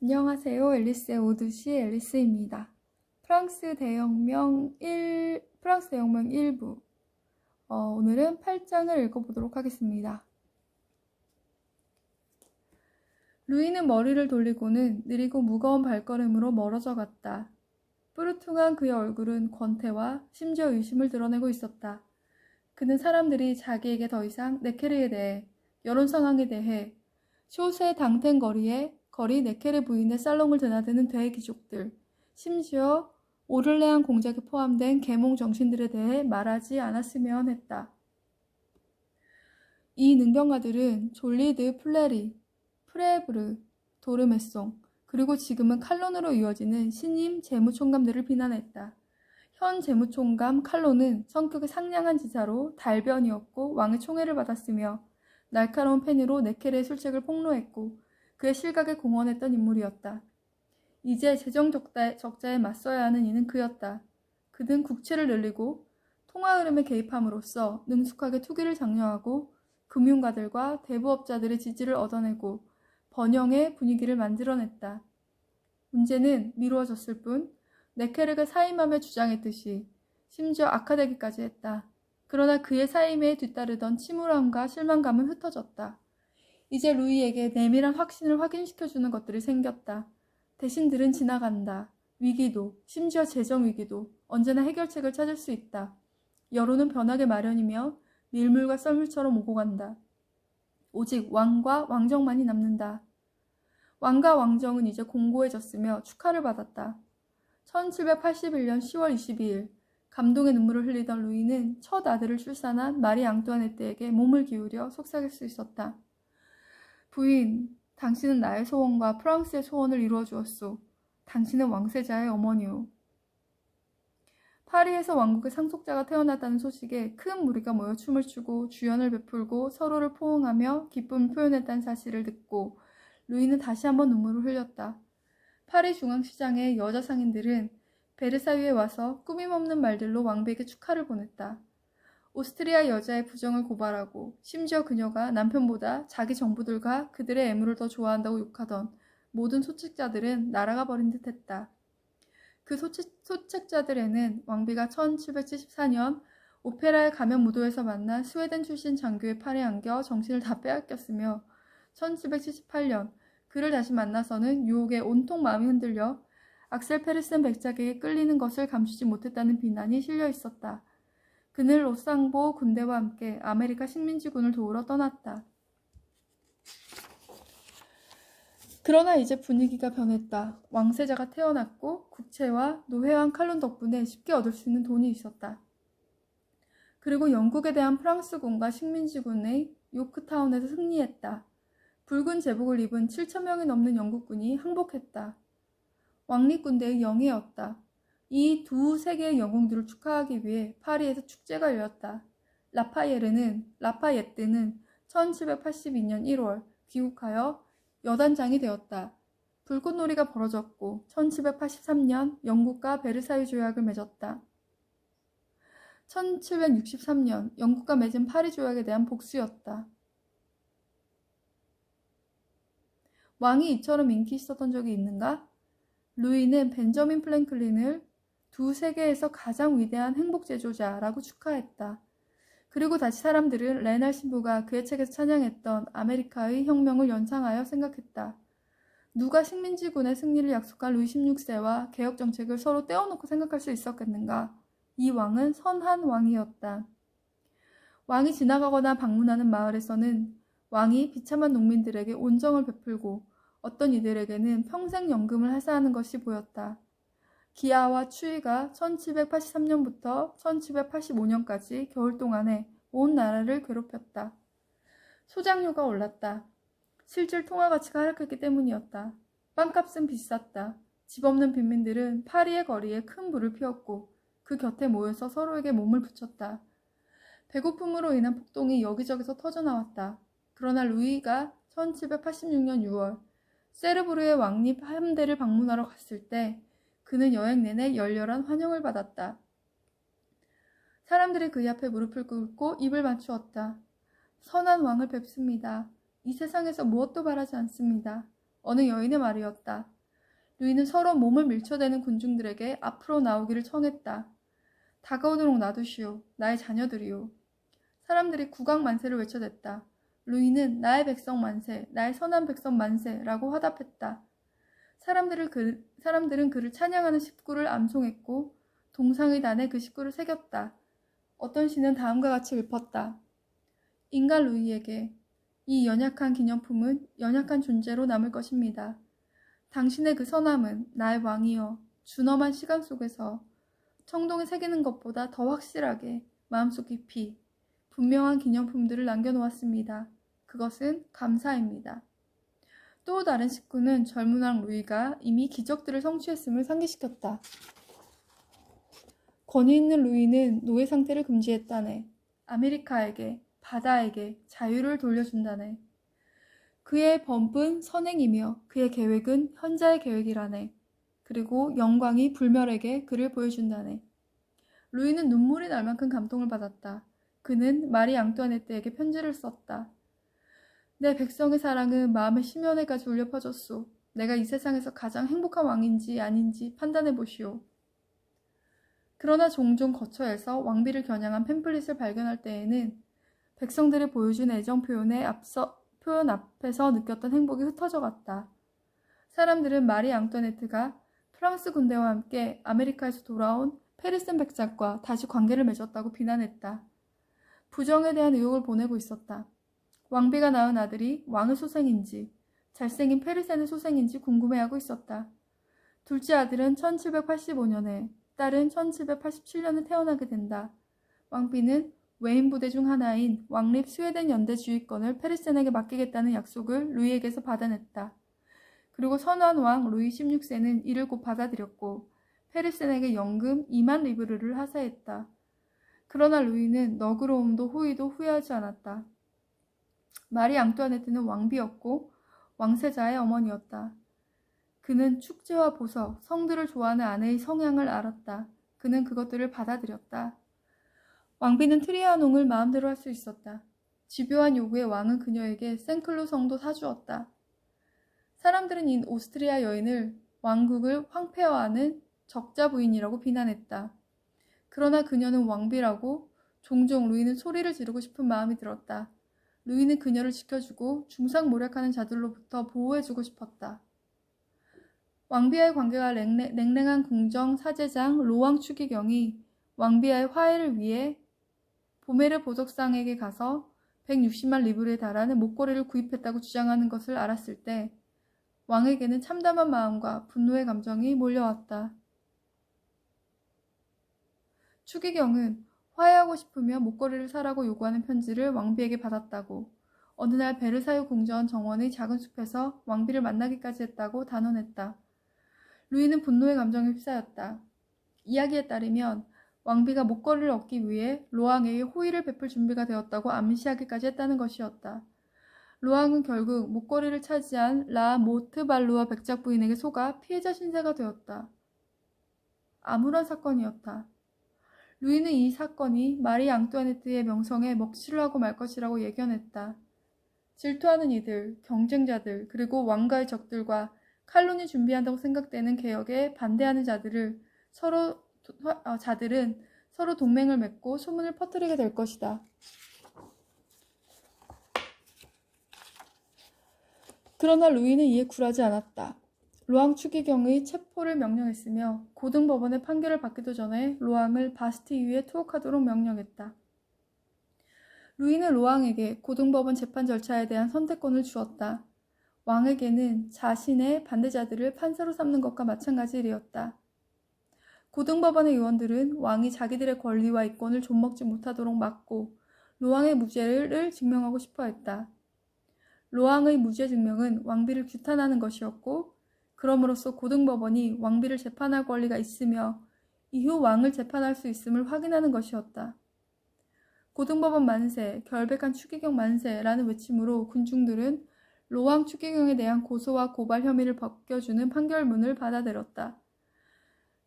안녕하세요. 앨리스의 오두시 앨리스입니다. 프랑스 대혁명 1, 프랑스 대혁명 1부. 어, 오늘은 8장을 읽어보도록 하겠습니다. 루이는 머리를 돌리고는 느리고 무거운 발걸음으로 멀어져 갔다. 뿌르퉁한 그의 얼굴은 권태와 심지어 의심을 드러내고 있었다. 그는 사람들이 자기에게 더 이상 네케르에 대해, 여론 상황에 대해, 쇼세 당텐 거리에 거리 네케르 부인의 살롱을 드나드는 대귀족들, 심지어 오를레안 공작에 포함된 계몽 정신들에 대해 말하지 않았으면 했다. 이 능병가들은 졸리드 플레리, 프레브르, 도르메송, 그리고 지금은 칼론으로 이어지는 신임 재무총감들을 비난했다. 현 재무총감 칼론은 성격이 상냥한 지사로 달변이었고 왕의 총애를 받았으며 날카로운 펜으로 네케르의 술책을 폭로했고 그의 실각에 공헌했던 인물이었다. 이제 재정 적자에 맞서야 하는 이는 그였다. 그는 국채를 늘리고 통화 흐름에 개입함으로써 능숙하게 투기를 장려하고 금융가들과 대부업자들의 지지를 얻어내고 번영의 분위기를 만들어냈다. 문제는 미루어졌을 뿐 네케르가 사임함에 주장했듯이 심지어 악화되기까지 했다. 그러나 그의 사임에 뒤따르던 침울함과 실망감은 흩어졌다. 이제 루이에게 내밀한 확신을 확인시켜주는 것들이 생겼다. 대신들은 지나간다. 위기도, 심지어 재정 위기도 언제나 해결책을 찾을 수 있다. 여론은 변하게 마련이며 밀물과 썰물처럼 오고 간다. 오직 왕과 왕정만이 남는다. 왕과 왕정은 이제 공고해졌으며 축하를 받았다. 1781년 10월 22일 감동의 눈물을 흘리던 루이는 첫 아들을 출산한 마리 앙뚜아네트에게 몸을 기울여 속삭일 수 있었다. 부인, 당신은 나의 소원과 프랑스의 소원을 이루어 주었소. 당신은 왕세자의 어머니오. 파리에서 왕국의 상속자가 태어났다는 소식에 큰 무리가 모여 춤을 추고 주연을 베풀고 서로를 포옹하며 기쁨을 표현했다는 사실을 듣고 루이는 다시 한번 눈물을 흘렸다. 파리 중앙시장의 여자 상인들은 베르사유에 와서 꾸밈없는 말들로 왕비에게 축하를 보냈다. 오스트리아 여자의 부정을 고발하고 심지어 그녀가 남편보다 자기 정부들과 그들의 애무를 더 좋아한다고 욕하던 모든 소책자들은 날아가 버린 듯 했다. 그 소책, 소책자들에는 왕비가 1774년 오페라의 가면 무도에서 만난 스웨덴 출신 장교의 팔에 안겨 정신을 다 빼앗겼으며 1778년 그를 다시 만나서는 유혹에 온통 마음이 흔들려 악셀 페르센 백작에게 끌리는 것을 감추지 못했다는 비난이 실려 있었다. 그는 로상보 군대와 함께 아메리카 식민지군을 도우러 떠났다. 그러나 이제 분위기가 변했다. 왕세자가 태어났고 국채와 노회왕 칼론 덕분에 쉽게 얻을 수 있는 돈이 있었다. 그리고 영국에 대한 프랑스군과 식민지군의 요크타운에서 승리했다. 붉은 제복을 입은 7천명이 넘는 영국군이 항복했다. 왕립군대의 영예였다. 이 두 세계의 영웅들을 축하하기 위해 파리에서 축제가 열렸다. 라파예르는 라파예뜨는 1782년 1월 귀국하여 여단장이 되었다. 불꽃놀이가 벌어졌고 1783년 영국과 베르사유 조약을 맺었다. 1763년 영국과 맺은 파리 조약에 대한 복수였다. 왕이 이처럼 인기 있었던 적이 있는가? 루이는 벤저민 플랭클린을 두 세계에서 가장 위대한 행복 제조자라고 축하했다. 그리고 다시 사람들은 레날 신부가 그의 책에서 찬양했던 아메리카의 혁명을 연상하여 생각했다. 누가 식민지군의 승리를 약속한 루이 16세와 개혁 정책을 서로 떼어놓고 생각할 수 있었겠는가? 이 왕은 선한 왕이었다. 왕이 지나가거나 방문하는 마을에서는 왕이 비참한 농민들에게 온정을 베풀고 어떤 이들에게는 평생 연금을 하사하는 것이 보였다. 기아와 추위가 1783년부터 1785년까지 겨울 동안에 온 나라를 괴롭혔다. 소장료가 올랐다. 실질 통화 가치가 하락했기 때문이었다. 빵값은 비쌌다. 집 없는 빈민들은 파리의 거리에 큰 불을 피웠고 그 곁에 모여서 서로에게 몸을 붙였다. 배고픔으로 인한 폭동이 여기저기서 터져나왔다. 그러나 루이가 1786년 6월 세르브르의 왕립 함대를 방문하러 갔을 때 그는 여행 내내 열렬한 환영을 받았다. 사람들이 그의 앞에 무릎을 꿇고 입을 맞추었다. 선한 왕을 뵙습니다. 이 세상에서 무엇도 바라지 않습니다. 어느 여인의 말이었다. 루이는 서로 몸을 밀쳐대는 군중들에게 앞으로 나오기를 청했다. 다가오도록 놔두시오. 나의 자녀들이오. 사람들이 국왕 만세를 외쳐댔다. 루이는 나의 백성 만세, 나의 선한 백성 만세라고 화답했다. 사람들을 그, 사람들은 그를 찬양하는 식구를 암송했고 동상의 단에 그 식구를 새겼다. 어떤 시는 다음과 같이 읊었다. 인간 루이에게 이 연약한 기념품은 연약한 존재로 남을 것입니다. 당신의 그 선함은 나의 왕이여 준엄한 시간 속에서 청동에 새기는 것보다 더 확실하게 마음속 깊이 분명한 기념품들을 남겨놓았습니다. 그것은 감사입니다. 또 다른 식구는 젊은 왕 루이가 이미 기적들을 성취했음을 상기시켰다. 권위 있는 루이는 노예 상태를 금지했다네. 아메리카에게, 바다에게 자유를 돌려준다네. 그의 범은 선행이며 그의 계획은 현자의 계획이라네. 그리고 영광이 불멸에게 그를 보여준다네. 루이는 눈물이 날 만큼 감동을 받았다. 그는 마리 앙뚜아네트에게 편지를 썼다. 내 백성의 사랑은 마음의 심연에까지 울려 퍼졌소. 내가 이 세상에서 가장 행복한 왕인지 아닌지 판단해 보시오. 그러나 종종 거처에서 왕비를 겨냥한 팸플릿을 발견할 때에는 백성들이 보여준 애정 표현에 앞서 표현 앞에서 느꼈던 행복이 흩어져 갔다. 사람들은 마리 앙뚜아네트가 프랑스 군대와 함께 아메리카에서 돌아온 페르센 백작과 다시 관계를 맺었다고 비난했다. 부정에 대한 의혹을 보내고 있었다. 왕비가 낳은 아들이 왕의 소생인지 잘생긴 페르센의 소생인지 궁금해하고 있었다. 둘째 아들은 1785년에, 딸은 1787년에 태어나게 된다. 왕비는 외인 부대 중 하나인 왕립 스웨덴 연대 지휘권을 페르센에게 맡기겠다는 약속을 루이에게서 받아냈다. 그리고 선왕 왕 루이 16세는 이를 곧 받아들였고 페르센에게 연금 2만 리브르를 하사했다. 그러나 루이는 너그러움도 호의도 후회하지 않았다. 마리 앙뚜아네트는 왕비였고 왕세자의 어머니였다. 그는 축제와 보석, 성들을 좋아하는 아내의 성향을 알았다. 그는 그것들을 받아들였다. 왕비는 트리아농을 마음대로 할 수 있었다. 집요한 요구에 왕은 그녀에게 생클루 성도 사주었다. 사람들은 이 오스트리아 여인을 왕국을 황폐화하는 적자 부인이라고 비난했다. 그러나 그녀는 왕비라고 종종 루이는 소리를 지르고 싶은 마음이 들었다. 루이는 그녀를 지켜주고 중상 모략하는 자들로부터 보호해주고 싶었다. 왕비와의 관계가 냉랭, 냉랭 한 궁정 사제장 로왕 추기경이 왕비와의 화해를 위해 보메르 보석상에게 가서 160만 리브르에 달하는 목걸이를 구입했다고 주장하는 것을 알았을 때 왕에게는 참담한 마음과 분노의 감정이 몰려왔다. 추기경은 화해하고 싶으면 목걸이를 사라고 요구하는 편지를 왕비에게 받았다고 어느 날 베르사유 궁전 정원의 작은 숲에서 왕비를 만나기까지 했다고 단언했다. 루이는 분노의 감정에 휩싸였다. 이야기에 따르면 왕비가 목걸이를 얻기 위해 로왕에게 호의를 베풀 준비가 되었다고 암시하기까지 했다는 것이었다. 로왕은 결국 목걸이를 차지한 라 모트발루와 백작 부인에게 속아 피해자 신세가 되었다. 아무런 사건이었다. 루이는 이 사건이 마리 앙뚜아네트의 명성에 먹칠을 하고 말 것이라고 예견했다. 질투하는 이들, 경쟁자들, 그리고 왕가의 적들과 칼론이 준비한다고 생각되는 개혁에 반대하는 자들을 서로 어, 자들은 서로 동맹을 맺고 소문을 퍼뜨리게 될 것이다. 그러나 루이는 이에 굴하지 않았다. 로앙 추기경의 체포를 명령했으며 고등법원의 판결을 받기도 전에 로앙을 바스티유에 투옥하도록 명령했다. 루이는 로앙에게 고등법원 재판 절차에 대한 선택권을 주었다. 왕에게는 자신의 반대자들을 판사로 삼는 것과 마찬가지 일이었다. 고등법원의 의원들은 왕이 자기들의 권리와 이권을 좀먹지 못하도록 막고 로왕의 무죄를 증명하고 싶어 했다. 로왕의 무죄 증명은 왕비를 규탄하는 것이었고, 그럼으로써 고등법원이 왕비를 재판할 권리가 있으며 이후 왕을 재판할 수 있음을 확인하는 것이었다. 고등법원 만세, 결백한 추기경 만세라는 외침으로 군중들은 로왕 추기경에 대한 고소와 고발 혐의를 벗겨주는 판결문을 받아들였다.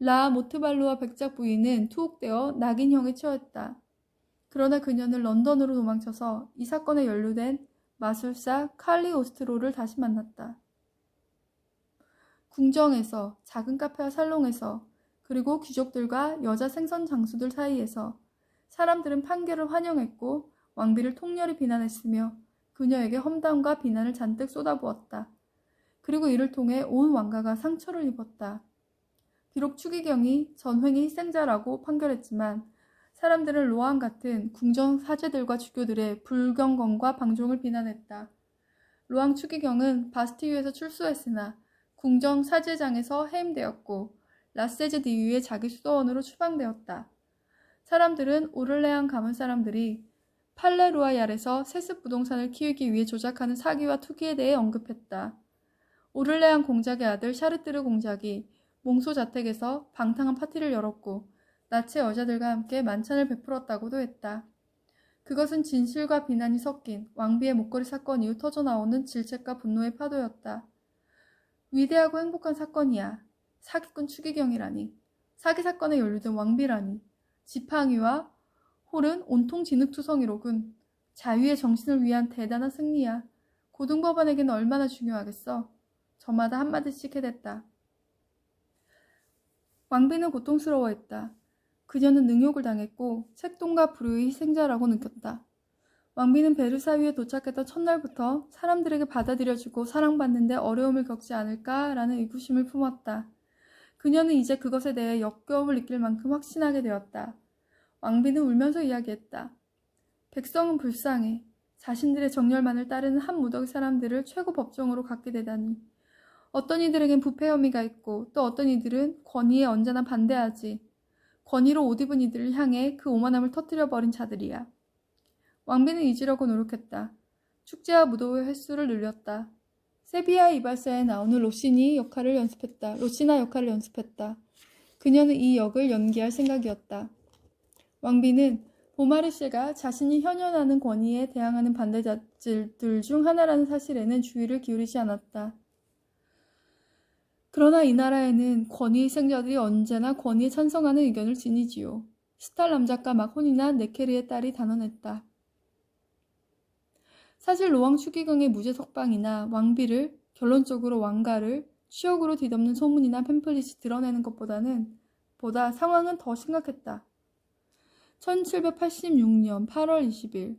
라 모트발루와 백작 부인은 투옥되어 낙인형에 처했다. 그러나 그녀는 런던으로 도망쳐서 이 사건에 연루된 마술사 칼리 오스트로를 다시 만났다. 궁정에서, 작은 카페와 살롱에서, 그리고 귀족들과 여자 생선 장수들 사이에서 사람들은 판결을 환영했고 왕비를 통렬히 비난했으며 그녀에게 험담과 비난을 잔뜩 쏟아부었다. 그리고 이를 통해 온 왕가가 상처를 입었다. 비록 추기경이 전횡의 희생자라고 판결했지만 사람들은 로안 같은 궁정 사제들과 주교들의 불경건과 방종을 비난했다. 로앙 추기경은 바스티유에서 출소했으나 궁정 사제장에서 해임되었고 라세즈 디유의 자기 수도원으로 추방되었다. 사람들은 오를레안 가문 사람들이 팔레루아얄에서 세습 부동산을 키우기 위해 조작하는 사기와 투기에 대해 언급했다. 오를레안 공작의 아들 샤르뜨르 공작이 몽소 자택에서 방탕한 파티를 열었고 나체 여자들과 함께 만찬을 베풀었다고도 했다. 그것은 진실과 비난이 섞인 왕비의 목걸이 사건 이후 터져나오는 질책과 분노의 파도였다. 위대하고 행복한 사건이야. 사기꾼 추기경이라니. 사기 사건에 연루된 왕비라니. 지팡이와 홀은 온통 진흙투성이로군. 자유의 정신을 위한 대단한 승리야. 고등법원에게는 얼마나 중요하겠어. 저마다 한마디씩 해댔다. 왕비는 고통스러워했다. 그녀는 능욕을 당했고 책동과 불효의 희생자라고 느꼈다. 왕비는 베르사유에 도착했던 첫날부터 사람들에게 받아들여주고 사랑받는데 어려움을 겪지 않을까라는 의구심을 품었다. 그녀는 이제 그것에 대해 역겨움을 느낄 만큼 확신하게 되었다. 왕비는 울면서 이야기했다. 백성은 불쌍해. 자신들의 정열만을 따르는 한 무더기 사람들을 최고 법정으로 갖게 되다니. 어떤 이들에겐 부패 혐의가 있고 또 어떤 이들은 권위에 언제나 반대하지. 권위로 옷 입은 이들을 향해 그 오만함을 터뜨려 버린 자들이야. 왕비는 잊으려고 노력했다. 축제와 무도회 횟수를 늘렸다. 세비야 이발사에 나오는 로시니 역할을 연습했다. 로시나 역할을 연습했다. 그녀는 이 역을 연기할 생각이었다. 왕비는 보마르시가 자신이 현현하는 권위에 대항하는 반대자들 중 하나라는 사실에는 주의를 기울이지 않았다. 그러나 이 나라에는 권위 희생자들이 언제나 권위에 찬성하는 의견을 지니지요. 스탈 남작가 마혼이나 네케르의 딸이 단언했다. 사실 로왕 추기경의 무죄 석방이나 왕비를 결론적으로 왕가를 추억으로 뒤덮는 소문이나 팸플릿이 드러내는 것보다는 보다 상황은 더 심각했다. 1786년 8월 20일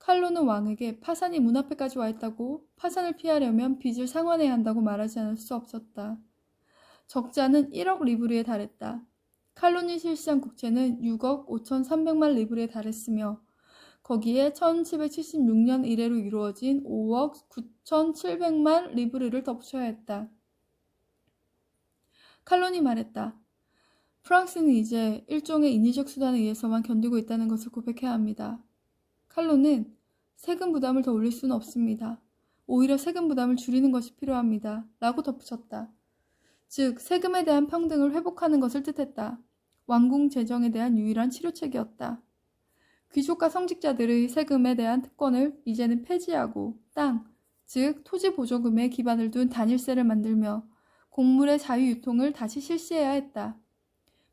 칼로는 왕에게 파산이 문 앞에까지 와 있다고 파산을 피하려면 빚을 상환해야 한다고 말하지 않을 수 없었다. 적자는 1억 리브르에 달했다. 칼론이 실시한 국채는 6억 5,300만 리브르에 달했으며 거기에 1776년 이래로 이루어진 5억 9,700만 리브르를 덧붙여야 했다. 칼론이 말했다. 프랑스는 이제 일종의 인위적 수단에 의해서만 견디고 있다는 것을 고백해야 합니다. 칼론은 세금 부담을 더 올릴 수는 없습니다. 오히려 세금 부담을 줄이는 것이 필요합니다. 라고 덧붙였다. 즉, 세금에 대한 평등을 회복하는 것을 뜻했다. 왕궁 재정에 대한 유일한 치료책이었다. 귀족과 성직자들의 세금에 대한 특권을 이제는 폐지하고 땅, 즉 토지 보조금에 기반을 둔 단일세를 만들며 곡물의 자유 유통을 다시 실시해야 했다.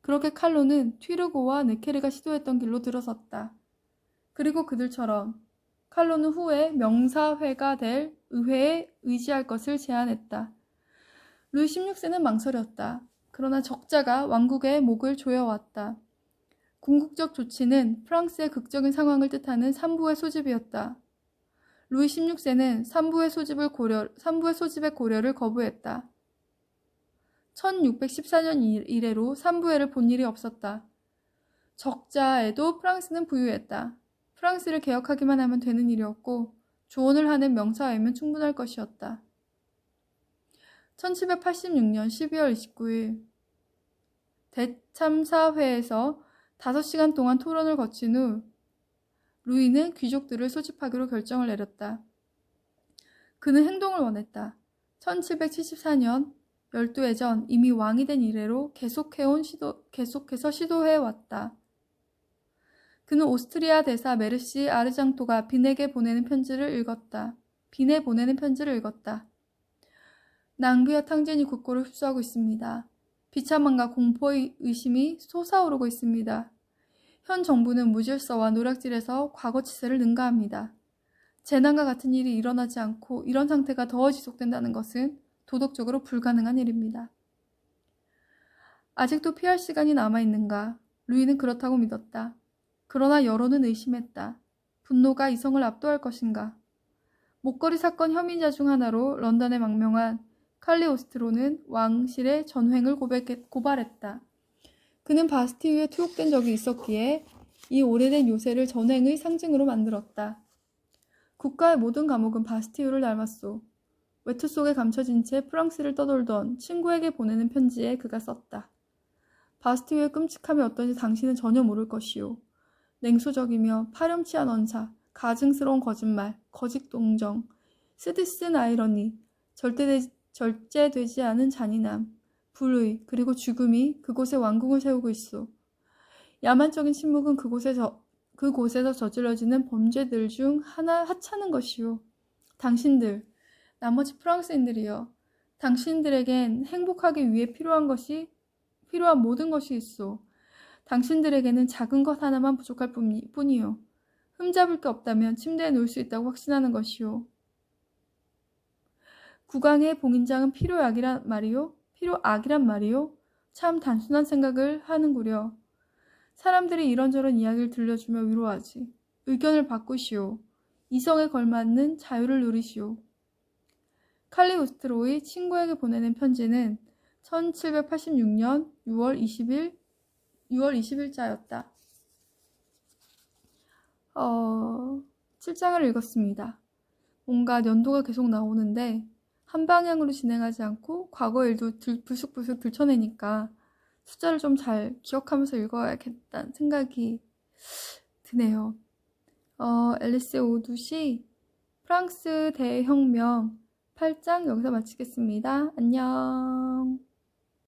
그렇게 칼로는 튀르고와 네케르가 시도했던 길로 들어섰다. 그리고 그들처럼 칼로는 후에 명사회가 될 의회에 의지할 것을 제안했다. 루이 16세는 망설였다. 그러나 적자가 왕국의 목을 조여왔다. 궁극적 조치는 프랑스의 극적인 상황을 뜻하는 삼부의 소집이었다. 루이 16세는 삼부의 소집을 고려, 삼부의 소집의 고려를 거부했다. 1614년 이래로 삼부회를 본 일이 없었다. 적자에도 프랑스는 부유했다. 프랑스를 개혁하기만 하면 되는 일이었고 조언을 하는 명사회면 충분할 것이었다. 1786년 12월 29일 대참사회에서 5시간 동안 토론을 거친 후 루이는 귀족들을 소집하기로 결정을 내렸다. 그는 행동을 원했다. 1774년 열두해 전 이미 왕이 된 이래로 계속해온 시도, 계속해서 시도해왔다. 그는 오스트리아 대사 메르시 아르장토가 빈에게 보내는 편지를 읽었다. 빈에 보내는 편지를 읽었다. 낭비와 탕진이 국고를 흡수하고 있습니다. 비참함과 공포의 의심이 솟아오르고 있습니다. 현 정부는 무질서와 노략질에서 과거 치세를 능가합니다. 재난과 같은 일이 일어나지 않고 이런 상태가 더 지속된다는 것은 도덕적으로 불가능한 일입니다. 아직도 피할 시간이 남아있는가? 루이는 그렇다고 믿었다. 그러나 여론은 의심했다. 분노가 이성을 압도할 것인가? 목걸이 사건 혐의자 중 하나로 런던에 망명한 칼리 오스트로는 왕실의 전횡을 고백했, 고발했다. 그는 바스티유에 투옥된 적이 있었기에 이 오래된 요새를 전횡의 상징으로 만들었다. 국가의 모든 감옥은 바스티유를 닮았소. 외투 속에 감춰진 채 프랑스를 떠돌던 친구에게 보내는 편지에 그가 썼다. 바스티유의 끔찍함이 어떤지 당신은 전혀 모를 것이오. 냉소적이며 파렴치한 언사, 가증스러운 거짓말, 거짓 동정, 쓰디쓴 아이러니, 절대되지, 않은 잔인함, 불의, 그리고 죽음이 그곳에 왕궁을 세우고 있어. 야만적인 침묵은 그곳에 저, 그곳에서 저질러지는 범죄들 중 하나 하찮은 것이오. 당신들, 나머지 프랑스인들이여, 당신들에겐 행복하기 위해 필요한 것이, 필요한 모든 것이 있어. 당신들에게는 작은 것 하나만 부족할 뿐이, 뿐이요. 흠잡을 게 없다면 침대에 누울 수 있다고 확신하는 것이요. 국왕의 봉인장은 필요악이란 말이요? 필요악이란 말이요? 참 단순한 생각을 하는구려. 사람들이 이런저런 이야기를 들려주며 위로하지. 의견을 바꾸시오. 이성에 걸맞는 자유를 누리시오. 칼리우스트로의 친구에게 보내는 편지는 1786년 6월 20일 6월 20일자였다. 어, 7장을 읽었습니다. 뭔가 연도가 계속 나오는데 한 방향으로 진행하지 않고 과거 일도 들, 불쑥불쑥 들춰내니까 숫자를 좀 잘 기억하면서 읽어야겠다는 생각이 드네요. 어, 앨리스 오두시 프랑스 대혁명 8장 여기서 마치겠습니다. 안녕.